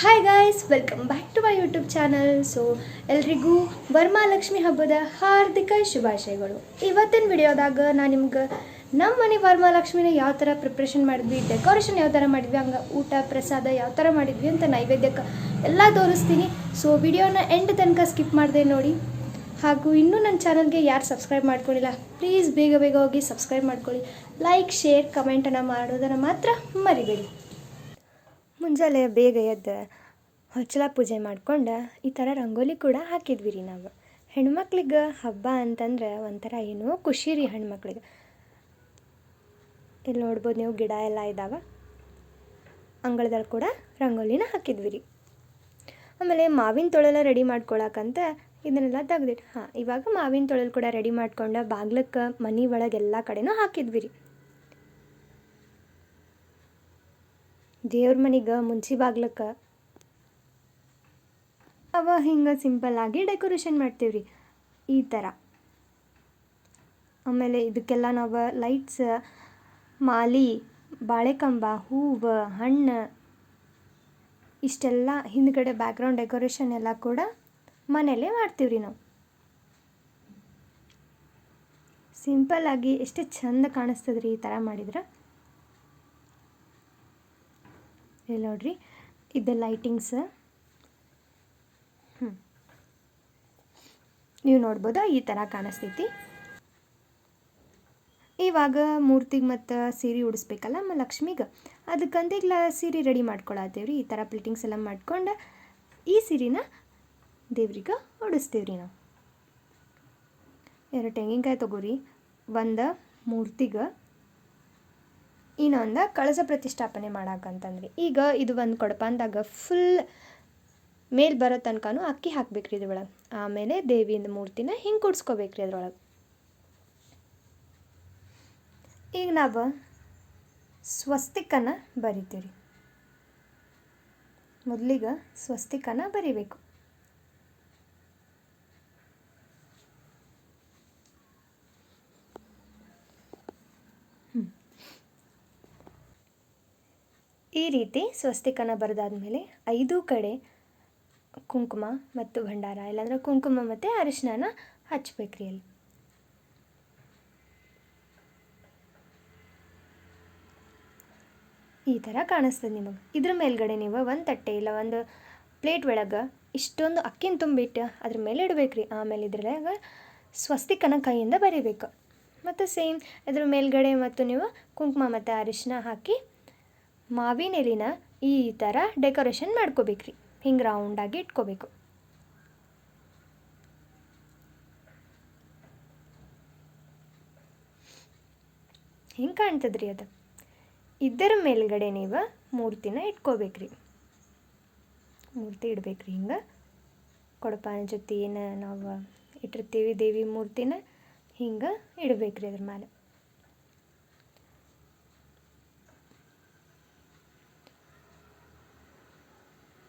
Hi guys welcome back to my YouTube channel so ಎಲ್ರಿಗೂ ವರಮಹಾಲಕ್ಷ್ಮಿ ಹಬ್ಬದ ಹಾರ್ದಿಕ ಶುಭಾಶಯಗಳು. ಇವತ್ತಿನ ವಿಡಿಯೋದಾಗ ನಾನು ನಿಮ್ಗೆ ನಮ್ಮ ಮನೆ ವರಮಹಾಲಕ್ಷ್ಮಿನ ಯಾವ ಥರ ಪ್ರಿಪ್ರೇಷನ್ ಮಾಡಿದ್ವಿ ಡೆಕೋರೇಷನ್ ಯಾವ ಥರ ಮಾಡಿದ್ವಿ, ಹಂಗೆ ಊಟ, ಪ್ರಸಾದ ಯಾವ ಥರ ಮಾಡಿದ್ವಿ ಅಂತ ನೈವೇದ್ಯಕ್ಕೆ ಎಲ್ಲ ತೋರಿಸ್ತೀನಿ. ಸೊ ವಿಡಿಯೋನ ಎಂಡ್ ತನಕ ಸ್ಕಿಪ್ ಮಾಡಿದೆ ನೋಡಿ. ಹಾಗೂ ಇನ್ನೂ ನನ್ನ ಚಾನಲ್ಗೆ ಯಾರು ಸಬ್ಸ್ಕ್ರೈಬ್ ಮಾಡ್ಕೊಂಡಿಲ್ಲ ಪ್ಲೀಸ್ ಬೇಗ ಬೇಗ ಹೋಗಿ ಸಬ್ಸ್ಕ್ರೈಬ್ ಮಾಡ್ಕೊಳ್ಳಿ. ಲೈಕ್ ಶೇರ್ ಕಮೆಂಟನ್ನು ಮಾಡೋದನ್ನು ಮಾತ್ರ ಮರಿಬೇಡಿ. ಮುಂಜಾನೆ ಬೇಗ ಎದ್ದು ಹೊಚ್ಚಲ ಪೂಜೆ ಮಾಡ್ಕೊಂಡು ಈ ಥರ ರಂಗೋಲಿ ಕೂಡ ಹಾಕಿದ್ವಿ ರೀ ನಾವು. ಹೆಣ್ಮಕ್ಳಿಗೆ ಹಬ್ಬ ಅಂತಂದ್ರೆ ಒಂಥರ ಏನೋ ಖುಷಿ ರೀ ಹೆಣ್ಮಕ್ಳಿಗೆ. ಇಲ್ಲಿ ನೋಡ್ಬೋದು ನೀವು ಗಿಡ ಎಲ್ಲ ಇದ್ದಾವೆ ಅಂಗಳದಲ್ಲಿ ಕೂಡ ರಂಗೋಲಿನ ಹಾಕಿದ್ವಿ ರೀ ಆಮೇಲೆ ಮಾವಿನ ತೊಳೆಲ್ಲ ರೆಡಿ ಮಾಡ್ಕೊಳಕ್ಕಂತ ಇದನ್ನೆಲ್ಲ ತೆಗ್ದಿಟ್ಟು ಹಾಂ, ಇವಾಗ ಮಾವಿನ ತೊಳೆಲ್ ಕೂಡ ರೆಡಿ ಮಾಡ್ಕೊಂಡು ಬಾಗ್ಲಕ್ಕೆ ಮನೆ ಒಳಗೆ ಎಲ್ಲ ಕಡೆನೂ ಹಾಕಿದ್ವಿ ರೀ ದೇವ್ರ ಮನೆಗೆ ಮುಂಚಿ ಬಾಗ್ಲಕ್ಕ. ಅವ ಹಿಂಗೆ ಸಿಂಪಲ್ ಆಗಿ ಡೆಕೋರೇಷನ್ ಮಾಡ್ತೀವಿ ರೀ ಈ ಥರ ಆಮೇಲೆ ಇದಕ್ಕೆಲ್ಲ ನಾವು ಲೈಟ್ಸ್ ಮಾಲಿ, ಬಾಳೆಕಂಬ, ಹೂವು, ಹಣ್ಣು, ಇಷ್ಟೆಲ್ಲ ಹಿಂದ್ಗಡೆ ಬ್ಯಾಕ್ಗ್ರೌಂಡ್ ಡೆಕೋರೇಷನ್ ಎಲ್ಲ ಕೂಡ ಮನೆಯಲ್ಲೇ ಮಾಡ್ತೀವಿ ರೀ ನಾವು. ಸಿಂಪಲ್ ಆಗಿ ಎಷ್ಟು ಚಂದ ಕಾಣಿಸ್ತದ್ರಿ ಈ ಥರ ಮಾಡಿದ್ರೆ. ಇಲ್ಲಿ ನೋಡ್ರಿ. ಇದು ಲೈಟಿಂಗ್ಸ್ ಹ್ಞೂ ನೀವು ನೋಡ್ಬೋದಾ ಈ ಥರ ಕಾಣಿಸ್ತೈತಿ. ಇವಾಗ ಮೂರ್ತಿಗೆ ಮತ್ತು ಸೀರೆ ಉಡಿಸ್ಬೇಕಲ್ಲ ನಮ್ಮ ಲಕ್ಷ್ಮಿಗೆ. ಅದಕ್ಕೆ ಈಗ ಸೀರೆ ರೆಡಿ ಮಾಡ್ಕೊಳತ್ತೇವ್ರಿ ಈ ಥರ ಪ್ಲೇಟಿಂಗ್ಸ್ ಎಲ್ಲ ಮಾಡ್ಕೊಂಡು ಈ ಸೀರೆನ ದೇವ್ರಿಗೆ ಉಡಿಸ್ತೀವಿ ರೀ ನಾವು. ಎರಡು ತೆಂಗಿನಕಾಯಿ ತೊಗೋರಿ. ಒಂದು ಮೂರ್ತಿಗೆ ಇನ್ನೊಂದು ಕಳಸ ಪ್ರತಿಷ್ಠಾಪನೆ ಮಾಡಾಕಂತಂದ್ರಿ ಈಗ ಇದು ಒಂದು ಕೊಡಪಾನ್ದಾಗ ಫುಲ್ ಮೇಲ್ ಬರೋ ತನಕನೂ ಅಕ್ಕಿ ಹಾಕ್ಬೇಕ್ರಿ ಇದ್ರೊಳಗೆ. ಆಮೇಲೆ ದೇವಿಯಿಂದ ಮೂರ್ತಿನ ಹಿಂಗೆ ಕೂಡ್ಸ್ಕೋಬೇಕ್ರಿ ಅದ್ರೊಳಗೆ ಈಗ ನಾವು ಸ್ವಸ್ತಿಕನ ಬರಿತೀವಿ ಮೊದಲಿಗೆ ಸ್ವಸ್ತಿಕನ ಬರಿಬೇಕು. ಈ ರೀತಿ ಸ್ವಸ್ತಿಕನ ಬರೆದಾದ್ಮೇಲೆ ಐದು ಕಡೆ ಕುಂಕುಮ ಮತ್ತು ಭಂಡಾರ, ಇಲ್ಲಾಂದ್ರೆ ಕುಂಕುಮ ಮತ್ತು ಅರಿಶಿನ ಹಚ್ಚಬೇಕ್ರಿ ಅಲ್ಲಿ. ಈ ಥರ ಕಾಣಿಸ್ತದೆ ನಿಮಗೆ. ಇದ್ರ ಮೇಲ್ಗಡೆ ನೀವು ಒಂದು ತಟ್ಟೆ ಇಲ್ಲ ಒಂದು ಪ್ಲೇಟ್ ಒಳಗೆ ಇಷ್ಟೊಂದು ಅಕ್ಕಿನ ತುಂಬಿಟ್ಟು ಅದ್ರ ಮೇಲೆ ಇಡಬೇಕ್ರಿ. ಆಮೇಲೆ ಇದ್ರಾಗ ಸ್ವಸ್ತಿಕನ ಕೈಯಿಂದ ಬರಿಬೇಕು. ಮತ್ತು ಸೇಮ್ ಇದ್ರ ಮೇಲ್ಗಡೆ ಮತ್ತು ನೀವು ಕುಂಕುಮ ಮತ್ತು ಅರಿಶಿನ ಹಾಕಿ ಮಾವಿನ ಎಲಿನ ಈ ಥರ ಡೆಕೋರೇಷನ್ ಮಾಡ್ಕೋಬೇಕ್ರಿ. ಹಿಂಗೆ ರೌಂಡಾಗಿ ಇಟ್ಕೋಬೇಕು. ಹಿಂಗೆ ಕಾಣ್ತದ್ರಿ ಅದು. ಇದರ ಮೇಲ್ಗಡೆ ನೀವು ಮೂರ್ತಿನ ಇಟ್ಕೋಬೇಕ್ರಿ. ಮೂರ್ತಿ ಇಡಬೇಕ್ರಿ ಹಿಂಗೆ. ಕೊಡಪಾನ ಜೊತೆ ಏನು ನಾವು ಇಟ್ಟಿರ್ತೀವಿ ದೇವಿ ಮೂರ್ತಿನ ಹಿಂಗೆ ಇಡಬೇಕ್ರಿ ಅದ್ರ ಮೇಲೆ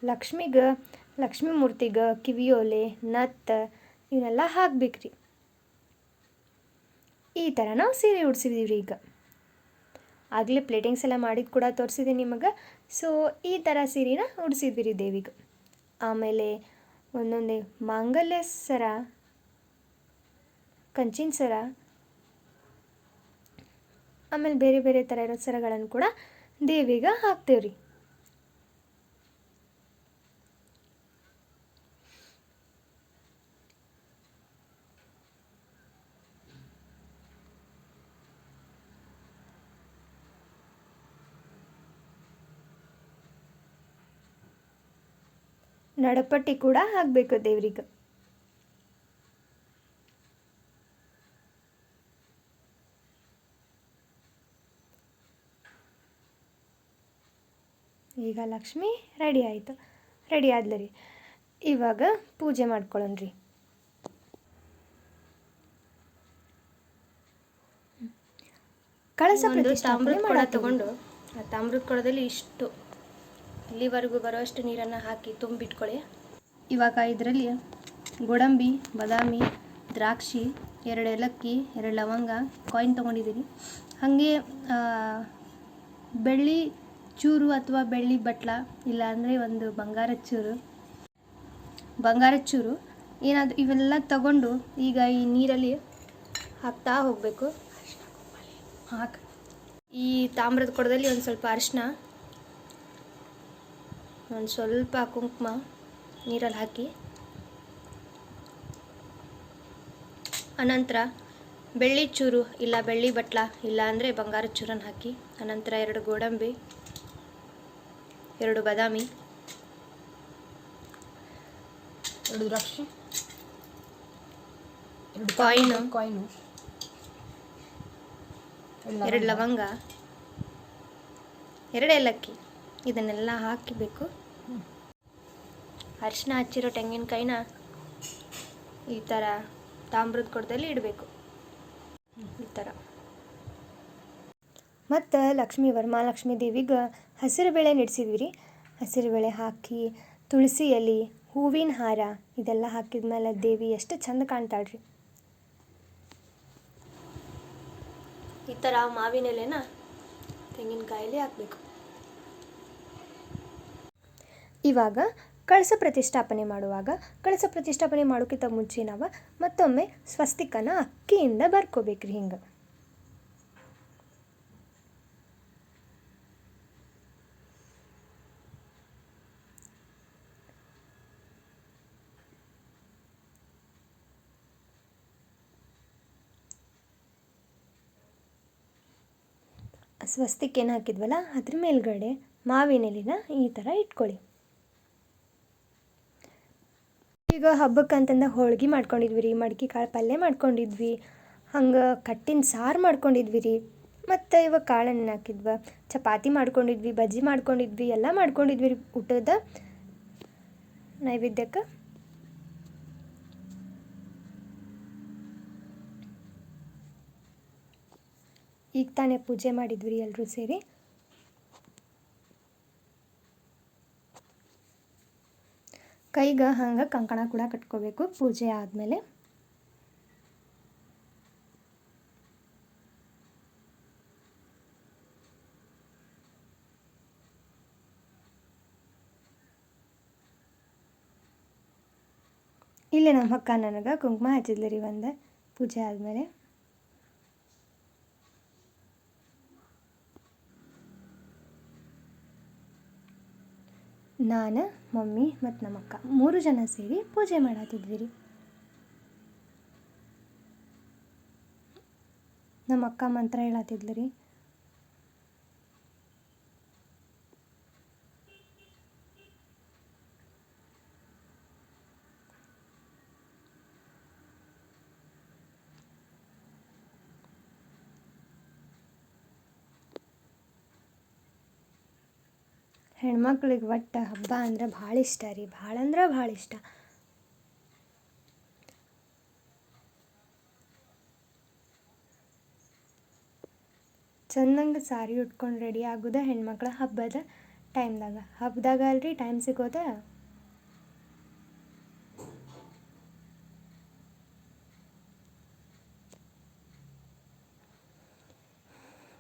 ಲಕ್ಷ್ಮಿಗೆ ಲಕ್ಷ್ಮಿ ಮೂರ್ತಿಗೆ ಕಿವಿಯೋಲೆ, ನತ್ತ ಇವನ್ನೆಲ್ಲ ಹಾಕ್ಬೇಕ್ರಿ. ಈ ಥರ ನಾವು ಸೀರೆ ಉಡ್ಸಿದೀವಿ ರೀ ಈಗ. ಆಗಲೇ ಪ್ಲೇಟಿಂಗ್ಸ್ ಎಲ್ಲ ಮಾಡಿದ್ದು ಕೂಡ ತೋರಿಸಿದೆ ನಿಮಗೆ. ಸೊ ಈ ಥರ ಸೀರೆನ ಉಡ್ಸಿದ್ವಿ ರೀ ದೇವಿಗೆ. ಆಮೇಲೆ ಒಂದೊಂದೇ ಮಾಂಗಲ್ಯ ಸರ, ಕಂಚಿನ ಸರ, ಆಮೇಲೆ ಬೇರೆ ಬೇರೆ ಥರ ಇರೋ ಸರಗಳನ್ನು ಕೂಡ ದೇವಿಗೆ ಹಾಕ್ತೇವೆ ರೀ ನಡಪಟ್ಟಿ ಕೂಡ ಹಾಕಬೇಕು ದೇವ್ರಿಗೆ. ಈಗ ಲಕ್ಷ್ಮಿ ರೆಡಿ ಆಯಿತು. ರೆಡಿ ಆದ್ಲರಿ. ಇವಾಗ ಪೂಜೆ ಮಾಡ್ಕೊಳ್ಳೋಣ್ರಿ ಕಳಸ ತಾಮ್ರದ ಕೊಡ ತಗೊಂಡು ಆ ತಾಮ್ರದ ಕೊಡದಲ್ಲಿ ಇಷ್ಟು ಇಲ್ಲಿವರೆಗೂ ಬರೋಷ್ಟು ನೀರನ್ನು ಹಾಕಿ ತುಂಬಿಟ್ಕೊಳ್ಳಿ. ಇವಾಗ ಇದರಲ್ಲಿ ಗೋಡಂಬಿ, ಬಾದಾಮಿ, ದ್ರಾಕ್ಷಿ, ಎರಡು ಏಲಕ್ಕಿ, ಎರಡು ಲವಂಗ ಕಾಯಿನ್ ತೊಗೊಂಡಿದ್ದೀನಿ. ಹಾಗೆ ಬೆಳ್ಳಿ ಚೂರು ಅಥವಾ ಬೆಳ್ಳಿ ಬಟ್ಲ ಇಲ್ಲಾಂದರೆ ಒಂದು ಬಂಗಾರ ಚೂರು. ಬಂಗಾರ ಚೂರು ಏನಾದರೂ ಇವೆಲ್ಲ ತಗೊಂಡು ಈಗ ಈ ನೀರಲ್ಲಿ ಹಾಕ್ತಾ ಹೋಗಬೇಕು. ಹಾಕಿ. ಈ ತಾಮ್ರದ ಕೊಡದಲ್ಲಿ ಒಂದು ಸ್ವಲ್ಪ ಅರಿಶಿನ ಒಂದು ಸ್ವಲ್ಪ ಕುಂಕುಮ ನೀರಲ್ಲಿ ಹಾಕಿ. ಅನಂತರ ಬೆಳ್ಳಿ ಚೂರು ಇಲ್ಲ ಬೆಳ್ಳಿ ಬಟ್ಲ ಇಲ್ಲ ಅಂದರೆ ಬಂಗಾರದ ಚೂರನ್ನು ಹಾಕಿ. ಅನಂತರ ಎರಡು ಗೋಡಂಬಿ ಎರಡು ಬಾದಾಮಿ ಎರಡು ದ್ರಾಕ್ಷಿ ಎರಡು ಕಾಯಿನು ಕಾಯಿನು ಎರಡು ಲವಂಗ ಎರಡು ಏಲಕ್ಕಿ. ಇದನ್ನೆಲ್ಲ ಹಾಕಿಬೇಕು. ಅರಿಶಿನ ಹಚ್ಚಿರೋ ತೆಂಗಿನಕಾಯಿನ ಈ ಥರ ತಾಮ್ರದ ಕೊಡದಲ್ಲಿ ಇಡಬೇಕು. ಈ ಥರ ಮತ್ತು ಲಕ್ಷ್ಮೀ ವರಮಹಾಲಕ್ಷ್ಮಿ ದೇವಿಗೆ ಹಸಿರು ಬೇಳೆ ನೆಡ್ಸಿದ್ವಿ ರೀ ಹಸಿರು ಬೇಳೆ ಹಾಕಿ ತುಳಸಿ ಎಲೆ, ಹೂವಿನ ಹಾರ ಇದೆಲ್ಲ ಹಾಕಿದ ಮೇಲೆ ದೇವಿ ಎಷ್ಟು ಚಂದ ಕಾಣ್ತಾಳ್ರಿ. ಈ ಥರ ಮಾವಿನ ಎಲೆನ ತೆಂಗಿನಕಾಯಲ್ಲಿ ಹಾಕಬೇಕು. ಇವಾಗ ಕಳಸ ಪ್ರತಿಷ್ಠಾಪನೆ ಮಾಡುವಾಗ, ಕಳಸ ಪ್ರತಿಷ್ಠಾಪನೆ ಮಾಡೋಕ್ಕಿಂತ ಮುಂಚೆ ನಾವು ಮತ್ತೊಮ್ಮೆ ಸ್ವಸ್ತಿಕನ ಅಕ್ಕಿಯಿಂದ ಬರ್ಕೋಬೇಕ್ರಿ ಹಿಂಗೆ. ಸ್ವಸ್ತಿಕೇನು ಹಾಕಿದ್ವಲ್ಲ, ಅದ್ರ ಮೇಲ್ಗಡೆ ಮಾವಿನ ಎಲೆನ ಈ ಥರ ಇಟ್ಕೊಳ್ಳಿ. ಈಗ ಹಬ್ಬಕ್ಕೆ ಅಂತಂದು ಹೋಳ್ಗೆ ಮಾಡ್ಕೊಂಡಿದ್ವಿ ರೀ ಮಡ್ಕೆ ಕಾಳು ಪಲ್ಯ ಮಾಡ್ಕೊಂಡಿದ್ವಿ, ಹಂಗೆ ಕಟ್ಟಿನ ಸಾರು ಮಾಡ್ಕೊಂಡಿದ್ವಿ ರೀ ಮತ್ತು ಇವಾಗ ಕಾಳನ್ನ ಹಾಕಿದ್ವ, ಚಪಾತಿ ಮಾಡ್ಕೊಂಡಿದ್ವಿ, ಬಜ್ಜಿ ಮಾಡ್ಕೊಂಡಿದ್ವಿ, ಎಲ್ಲ ಮಾಡ್ಕೊಂಡಿದ್ವಿ ರೀ ಊಟದ ನೈವೇದ್ಯಕ್ಕೆ. ಈಗ ತಾನೇ ಪೂಜೆ ಮಾಡಿದ್ವಿ ರೀ ಎಲ್ಲರೂ ಸೇರಿ. ಕೈಗೆ ಹಂಗೆ ಕಂಕಣ ಕೂಡ ಕಟ್ಕೋಬೇಕು. ಪೂಜೆ ಆದಮೇಲೆ. ಇಲ್ಲೇ ನಮ್ಮ ಅಕ್ಕ ನನಗೆ ಕುಂಕುಮ ಹಚ್ಚಿದ್ಲು ರೀ ಒಂದು ಪೂಜೆ ಆದಮೇಲೆ. ನಾನು ಮಮ್ಮಿ ಮತ್ತು ನಮ್ಮಕ್ಕ ಮೂರು ಜನ ಸೇರಿ ಪೂಜೆ ಮಾಡತ್ತಿದ್ವಿ ರೀ ನಮ್ಮ ಮಂತ್ರ ಹೇಳತ್ತಿದ್ಲು ರೀ ಹೆಣ್ಮಕ್ಳಿಗೆ ಒಟ್ಟು ಹಬ್ಬ ಅಂದ್ರೆ ಭಾಳ ಇಷ್ಟ ರೀ. ಭಾಳ ಅಂದ್ರೆ ಭಾಳ ಇಷ್ಟ. ಚಂದಂಗ ಸಾರಿ ಉಟ್ಕೊಂಡು ರೆಡಿ ಆಗೋದ ಹೆಣ್ಮಕ್ಳ ಹಬ್ಬದ ಟೈಮ್ದಾಗ. ಹಬ್ಬದಾಗ ಅಲ್ರಿ ಟೈಮ್ ಸಿಗೋದ?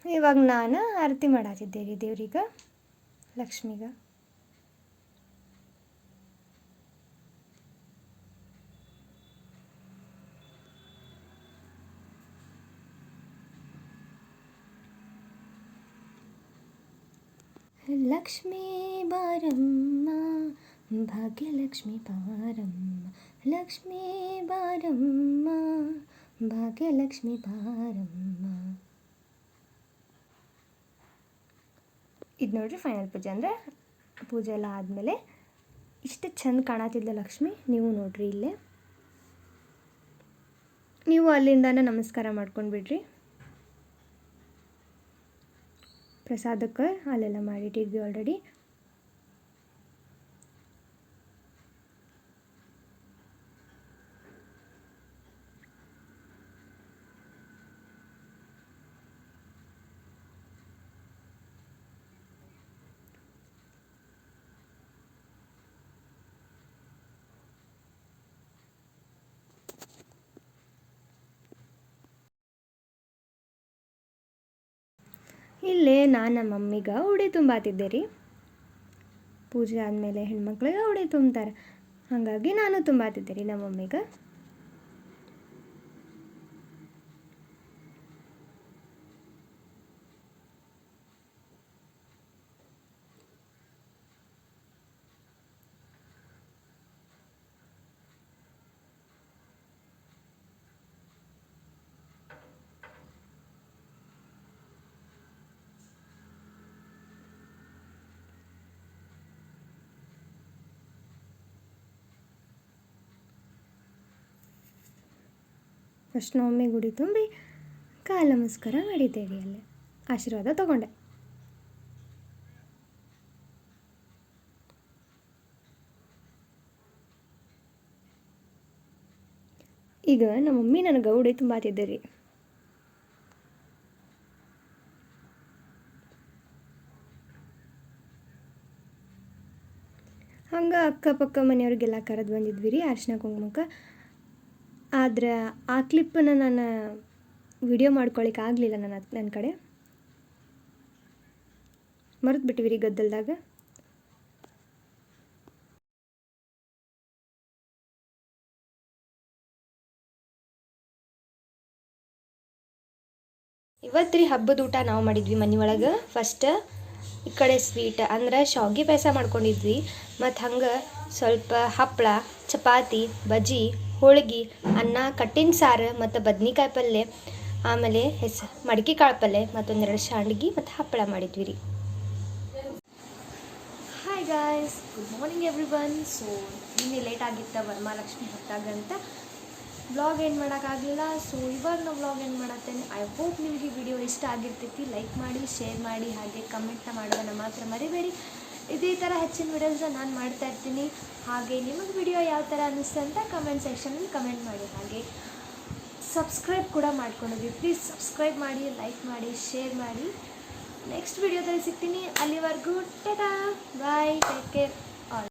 ಇವಾಗ ನಾನು ಆರತಿ ಮಾಡತ್ತಿದ್ದೆ ರೀ ದೇವ್ರಿಗೆ. लक्ष्मी का। लक्ष्मी बारम्मा भाग्यलक्ष्मी पारम्मा लक्ष्मी बारम्मा भाग्यलक्ष्मी पारम्मा ಇದು ನೋಡಿರಿ ಫೈನಲ್ ಪೂಜೆ ಅಂದರೆ ಪೂಜೆ ಎಲ್ಲ ಆದಮೇಲೆ ಇಷ್ಟು ಚೆಂದ ಕಾಣತ್ತಿದ್ದೆ ಲಕ್ಷ್ಮಿ ನೀವು ನೋಡಿರಿ ಇಲ್ಲೇ. ನೀವು ಅಲ್ಲಿಂದನೇ ನಮಸ್ಕಾರ ಮಾಡ್ಕೊಂಡು ಬಿಡ್ರಿ. ಪ್ರಸಾದಕ್ಕೆ ಅಲ್ಲೆಲ್ಲ ಮಾಡಿಟ್ಟಿದ್ವಿ ಆಲ್ರೆಡಿ ಇಲ್ಲೇ ನಾನು ನಮ್ಮ ಮಮ್ಮಿಗೆ ಉಡಿ ತುಂಬಾತಿದ್ದೆ ರೀ ಪೂಜೆ ಆದಮೇಲೆ ಹೆಣ್ಮಕ್ಳಿಗೆ ಉಡಿ ತುಂಬ್ತಾರೆ ಹಾಗಾಗಿ ನಾನು ತುಂಬಾತಿದ್ದೆ ರೀ ನಮ್ಮ ಮಮ್ಮಿಗೆ. ಫಸ್ಟ್ ಒಮ್ಮೆ ಗುಡಿ ತುಂಬಿ ಕಾಲ ನಮಸ್ಕಾರ ಮಾಡಿದ್ದೇವೆ ಅಲ್ಲಿ. ಆಶೀರ್ವಾದ ತಗೊಂಡೆ. ಈಗ ನಮ್ಮ ಮಮ್ಮಿ ನನಗೆ ಉಡಿ ತುಂಬಾತಿದ್ದೆ ರೀ ಹಂಗೆ ಅಕ್ಕಪಕ್ಕ ಮನೆಯವ್ರಿಗೆಲ್ಲ ಕರೆದು ಬಂದಿದ್ವಿ ರೀ ಅರ್ಶಿನ ಕುಂಕುಮಕ್ಕೆ. ಆದ್ರೆ ಆ ಕ್ಲಿಪ್ಪನ್ನು ನಾನು ವಿಡಿಯೋ ಮಾಡ್ಕೊಳ್ಳಿಕ್ಕೆ ಆಗಲಿಲ್ಲ ನನ್ನ ನನ್ನ ಕಡೆ. ಮರೆತು ಬಿಟ್ಟಿವಿ ರೀ ಗದ್ದಲ್ದಾಗ. ಇವತ್ತು ರೀ ಹಬ್ಬದ ಊಟ ನಾವು ಮಾಡಿದ್ವಿ ಮನೆ ಒಳಗೆ. ಫಸ್ಟ್ ಈ ಕಡೆ ಸ್ವೀಟ್ ಅಂದ್ರೆ ಶಾವ್ಗೆ ಪಾಯಸ ಮಾಡ್ಕೊಂಡಿದ್ವಿ. ಮತ್ತು ಹಂಗೆ ಸ್ವಲ್ಪ ಹಪ್ಪಳ ಚಪಾತಿ, ಬಜ್ಜಿ ಹೋಳ್ಗೆ, ಅನ್ನ, ಕಟ್ಟಿನ ಸಾರು ಮತ್ತು ಬದ್ನಿಕಾಯಿ ಪಲ್ಯ ಆಮೇಲೆ ಹೆಸ್, ಮಡಿಕೆ ಕಾಳು ಪಲ್ಯ ಮತ್ತೊಂದೆರಡು ಶಾಂಡ್ಗಿ ಮತ್ತು ಹಪ್ಪಳ ಮಾಡಿದ್ವಿ ರೀ. Hi guys good morning everyone so ನಿನ್ನೆ ಲೇಟ್ ಆಗಿತ್ತ ವರಮಹಾಲಕ್ಷ್ಮಿ ಹತ್ತಾಗಂತ ಬ್ಲಾಗ್ ಏನು ಮಾಡೋಕ್ಕಾಗಲಿಲ್ಲ ಸೊ ಇವಾಗ ನಾವು ಬ್ಲಾಗ್ ಏನು ಮಾಡತ್ತೇನೆ? ಐ ಹೋಪ್ ನಿಮಗೆ ವಿಡಿಯೋ ಇಷ್ಟ ಆಗಿರ್ತೈತಿ. ಲೈಕ್ ಮಾಡಿ ಶೇರ್ ಮಾಡಿ, ಹಾಗೆ ಕಮೆಂಟ್ನ ಮಾಡೋದನ್ನು ಮಾತ್ರ ಮರಿಬೇಡಿ. ಇದೇ ಥರ ಹೆಚ್ಚಿನ ವಿಡಿಯೋಸ್ನ ನಾನು ಮಾಡ್ತಾ ಇರ್ತೀನಿ. ಹಾಗೆ ನಿಮಗೆ ವಿಡಿಯೋ ಯಾವ ಥರ ಅನ್ನಿಸ್ತು ಅಂತ ಕಮೆಂಟ್ ಸೆಕ್ಷನಲ್ಲಿ ಕಮೆಂಟ್ ಮಾಡಿ. ಹಾಗೆ ಸಬ್ಸ್ಕ್ರೈಬ್ ಕೂಡ ಮಾಡ್ಕೊಂಡಿದ್ವಿ. ಪ್ಲೀಸ್ ಸಬ್ಸ್ಕ್ರೈಬ್ ಮಾಡಿ ಲೈಕ್ ಮಾಡಿ ಶೇರ್ ಮಾಡಿ. ನೆಕ್ಸ್ಟ್ ವಿಡಿಯೋದಲ್ಲಿ ಸಿಗ್ತೀನಿ. ಅಲ್ಲಿವರೆಗೂ, ಟಾಟಾ. Bye take care